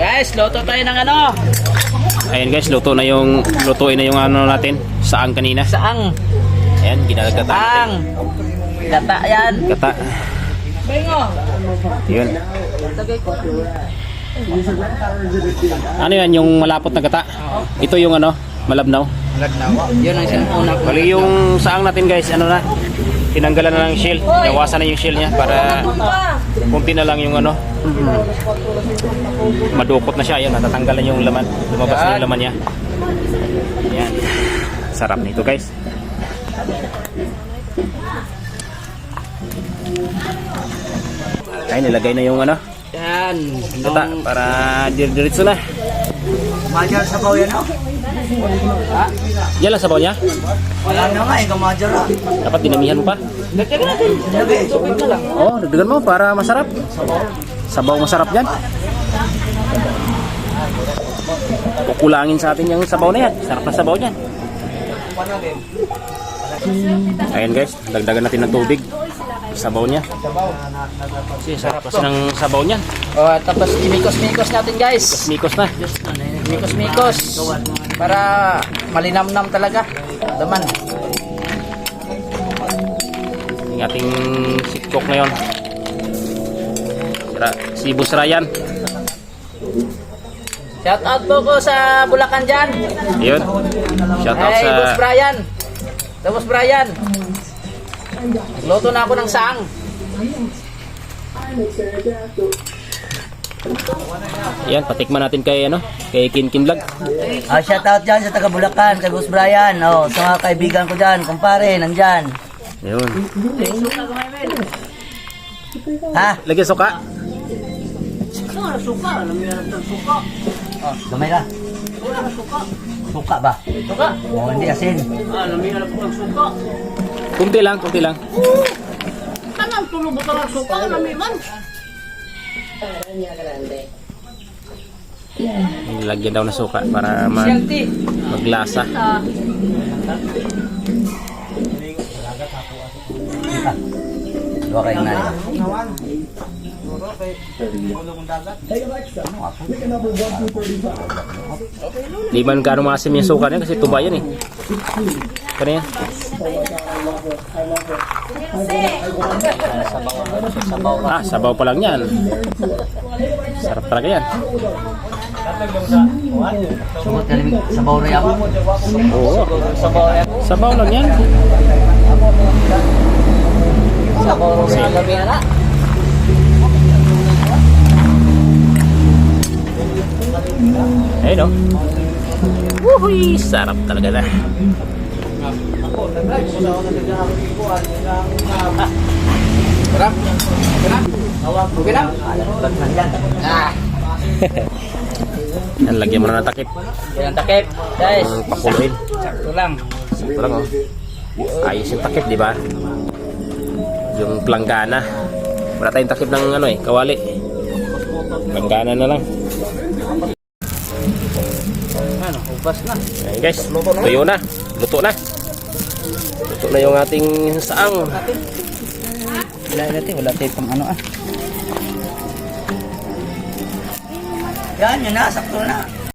Guys, loto tayo ng ano? Ayan guys, luto na yung lutuin na yung ano natin, saang kanina. Saang. Ayan, ginagata Saang. Gata yan. Gata. Bengo. Yun. Ano yan, yung malapot na gata? Ito yung ano, malabnaw. Yun ang sinuna ko. Bali yung saang natin guys, ano na, tinanggalan na ng shell. Nawasan na yung shell niya para kunti na lang yung ano, madukot na siya. Ayan, natatanggal na yung laman. Lumabas na yung laman niya. Ayan. Sarap nito guys. Ay, nilagay na yung ano, Yan. gata para dir diretso na. Majar sa yan, oh. Yan lang sabaw niya. Wala na nga, ikaw majar, ah. Dapat dinamihan mo pa. Dagdagan natin. Tubig na lang. Oh, dagdagan mo para masarap. Sabaw masarap yan. Kukulangin sa atin yung sabaw na yan. Sarap na sabaw niyan. Ayan guys, dagdagan natin ng tubig. Sabaw niya. Kasi sarap kasi ng sabaw niyan. O, tapos imikos-mikos natin guys. Mikos na. Mikos-mikos. Para malinamnam talaga. Laman. Yung ating sitkok ngayon. Sira, Sibus Ryan. Shout out po ko sa Bulacan dyan. Yun. Shout out Hey, Boss sa... Brian. Sa Boss Brian. Luto na ako ng saang. Yan, patikman natin kay ano, kay Kinkin Vlog. Ah, shout out dyan sa taga Bulacan, kay Boss Brian, oh, sa mga kaibigan ko dyan, kumpare, nandyan. Yun. Ha? Lagyan suka. Oh, gamay ka. Suka ba? Suka. Oh, hindi asin. Kunti lang, kunti lang. Kanang tulog ba ng suka? Namiman. Nilagyan daw ng suka para mag maglasa. Dua kayo na. Di man gano'ng maasim yung suka niya kasi tuba yan eh. Kano yan? Ah, sabaw pa lang yan. Sarap talaga yan. Sugot ka limig sa baw rin ako. Oo. Sabaw lang yan. Sabaw sa gabi na. Ayun o. Wuhuy! Sarap talaga na. Sarap. Na? Okay na? Ah. Yan, lagyan mo na ng takip. Yan ang takip. Guys. Ang pakuloyin. Sakto lang. Ito lang oh. Ayos yung takip, di ba? Yung planggana. Wala tayong takip ng ano eh, kawali. Planggana na lang. Ubas na. Ayan guys, tuyo na. Luto na. Luto na yung ating saang. Wala natin, wala tayo pang ano ah. Yan, yun na, sakto na.